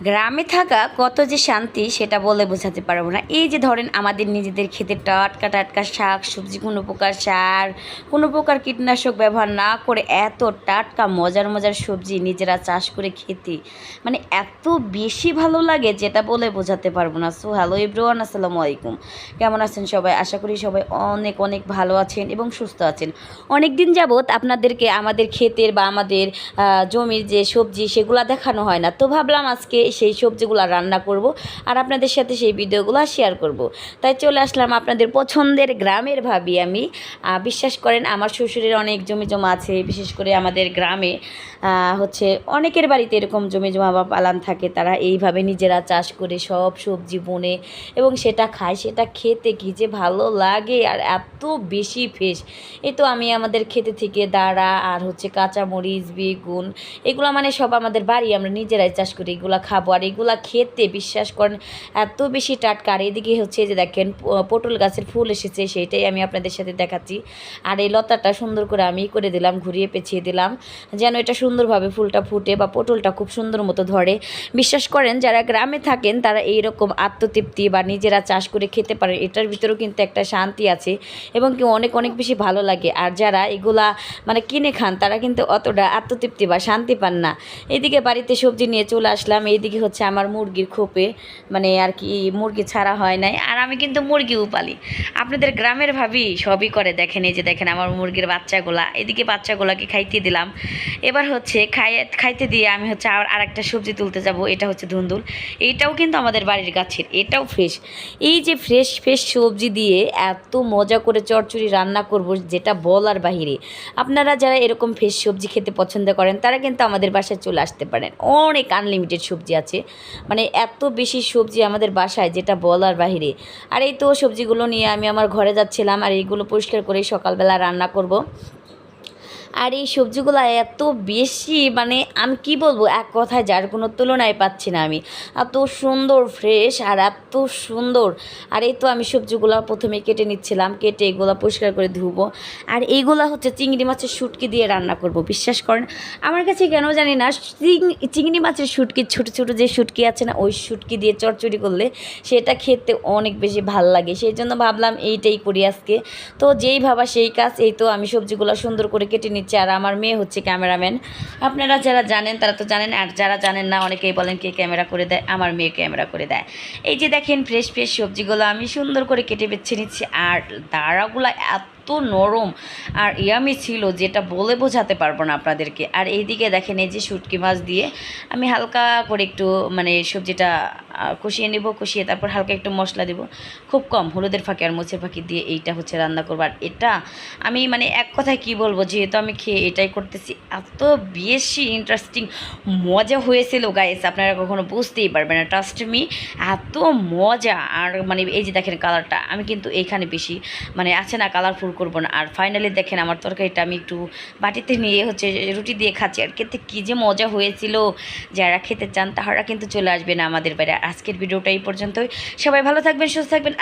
গ্রামে থাকা কত যে শান্তি, সেটা বলে বোঝাতে পারব না। এই যে ধরেন আমাদের নিজেদের খেতে টাটকা টাটকা শাক, সবজি, কোনো প্রকার সার, কোনো প্রকার কীটনাশক ব্যবহার না করে এত টাটকা, মজার মজার সবজি নিজেরা চাষ করে খেতে মানে এত বেশি ভালো লাগে যেটা বলে বোঝাতে পারব না। সো হ্যালো ইব্রুয়ান আসসালামু আলাইকুম। কেমন আছেন সবাই? আশা করি সবাই অনেক অনেক ভালো আছেন এবং সুস্থ আছেন। অনেক দিন যাবৎ আপনাদেরকে আমাদের ক্ষেতের বা আমাদের জমির যে সবজি, সেগুলো দেখানো হয় না। তো ভাবলাম আজকে সেই সবজিগুলো রান্না করব আর আপনাদের সাথে সেই ভিডিওগুলো শেয়ার করব। তাই চলে আসলাম আপনাদের পছন্দের গ্রামের ভাবি আমি। বিশ্বাস করেন আমার শ্বশুরের অনেক জমি জমা আছে, বিশেষ করে আমাদের গ্রামে। হচ্ছে অনেকের বাড়িতে এরকম জমি জমা বা পালান থাকে, তারা এইভাবে নিজেরা চাষ করে সব সবজি বনে এবং সেটা খায়, সেটা খেতে কি যে ভালো লাগে আর এত বেশি ফ্রেশ এ তো আমি আমাদের খেতে থেকে দাঁড়া আর হচ্ছে কাঁচামরিচ, বেগুন, এগুলো মানে সব আমাদের বাড়ি, আমরা নিজেরাই চাষ করি, এগুলো খাব আর এগুলা খেতে বিশ্বাস করেন, এত বেশি টাটকা। আর এদিকে হচ্ছে যে দেখেন পটল গাছের ফুল এসেছে, সেইটাই আমি আপনাদের সাথে দেখাচ্ছি। আর এই লতাটা সুন্দর করে আমি করে দিলাম, ঘুরিয়ে পেঁচিয়ে দিলাম, যেন এটা সুন্দরভাবে ফুলটা ফুটে বা পটলটা খুব সুন্দর মতো ধরে। বিশ্বাস করেন, যারা গ্রামে থাকেন, তারা এইরকম আত্মতৃপ্তি বা নিজেরা চাষ করে খেতে পারে এটার ভিতরেও কিন্তু একটা শান্তি আছে এবং কি অনেক অনেক বেশি ভালো লাগে। আর যারা এগুলা মানে কিনে খান, তারা কিন্তু অতটা আত্মতৃপ্তি বা শান্তি পান না। এদিকে বাড়িতে সবজি নিয়ে চলে আসলাম এইদিকে হচ্ছে আমার মুরগির খোপে মানে আর কি মুরগি ছাড়া হয় নাই। আর আমি কিন্তু মুরগিও পালি। আপনাদের গ্রামের ভাবি সবই করে, দেখেন এই যে দেখেন আমার মুরগির বাচ্চাগুলা। এদিকে বাচ্চাগুলাকে খাইতে দিলাম। এবার হচ্ছে খাই খাইতে দিয়ে আমি হচ্ছে আর, আরেকটা সবজি তুলতে যাব, এটা হচ্ছে ধুন্দুল। এইটাও কিন্তু আমাদের বাড়ির গাছের, এটাও ফ্রেশ এই যে ফ্রেশ ফ্রেশ সবজি দিয়ে এত মজা করে চচ্চড়ি রান্না করব, যেটা বলার বাহিরে। আপনারা যারা এরকম ফ্রেশ সবজি খেতে পছন্দ করেন, তারা কিন্তু আমাদের বাসায় চলে আসতে পারেন। অনেক আনলিমিটেড সবজি আছে। মানে এত বেশি সবজি আমাদের বাসায় যেটা বলার বাহিরে। আর এই তো সবজিগুলো নিয়ে আমি আমার ঘরে যাচ্ছিলাম আর এইগুলো পরিষ্কার করে সকালবেলা রান্না করব। আর এই সবজিগুলো এত বেশি মানে আমি কি বলব, এক কথায় যার কোনো তুলনায় পাচ্ছি না আমি। এত সুন্দর ফ্রেশ আর এত সুন্দর। আর এই তো আমি সবজিগুলো প্রথমে কেটে নিচ্ছিলাম, কেটে এগুলো পরিষ্কার করে ধুবো। আর এইগুলো হচ্ছে চিংড়ি মাছের শুটকি দিয়ে রান্না করব, বিশ্বাস করেন। আমার কাছে কেন জানি না চিংড়ি মাছের শুটকি, ছোট ছোট যে শুটকি আছে না, ওই শুটকি দিয়ে চচ্চড়ি করলে সেটা খেতে অনেক বেশি ভালো লাগে। সেই জন্য ভাবলাম এইটাই করি আজকে। তো যেই ভাবা সেই কাজ, এই তো আমি সবজিগুলো সুন্দর করে কেটে নিচ্ছি। আর আমার মেয়ে হচ্ছে ক্যামেরাম্যান, আপনারা যারা জানেন তারা তো জানেন, আর যারা জানেন না অনেকেই বলেন কে ক্যামেরা করে দেয়, আমার মেয়ে ক্যামেরা করে দেয়। এই যে দেখেন ফ্রেশ ফ্রেশ সবজিগুলো আমি সুন্দর করে কেটে বেছে নিচ্ছি, আর দাঁড়াগুলো এত নরম আর ইয়ামি ছিল যেটা বলে বোঝাতে পারব না আপনাদেরকে। আর এইদিকে দেখেন এই যে শুটকি মাছ দিয়ে আমি হালকা করে একটু মানে সবজিটা কষিয়ে নেব, কষিয়ে তারপর হালকা একটু মশলা দেব। খুব কম, হলুদের ফাঁকি আর মোচের ফাঁকি দিয়ে এইটা হচ্ছে রান্না করব। আর এটা আমি মানে এক কথায় কি বলব, যেহেতু আমি খেয়ে এটাই করতেছি, এত বেশি ইন্টারেস্টিং মজা হয়েছিল গাইস আপনারা কখনো বুঝতেই পারবেন না। ট্রাস্ট মি এত মজা। আর মানে এই যে দেখেন কালারটা আমি কিন্তু এইখানে বেশি মানে আছে না কালারফুল করব না। আর ফাইনালি দেখেন আমার তরকারিটা আমি একটু বাটিতে নিয়ে হচ্ছে রুটি দিয়ে খাচ্ছি। আর খেতে কী যে মজা হয়েছিল। যারা খেতে চান তাহারা কিন্তু চলে আসবে না আমাদের বাইরে আজকের ভিডিওটা এই পর্যন্তই। সবাই ভালো থাকবেন, সুস্থ থাকবেন।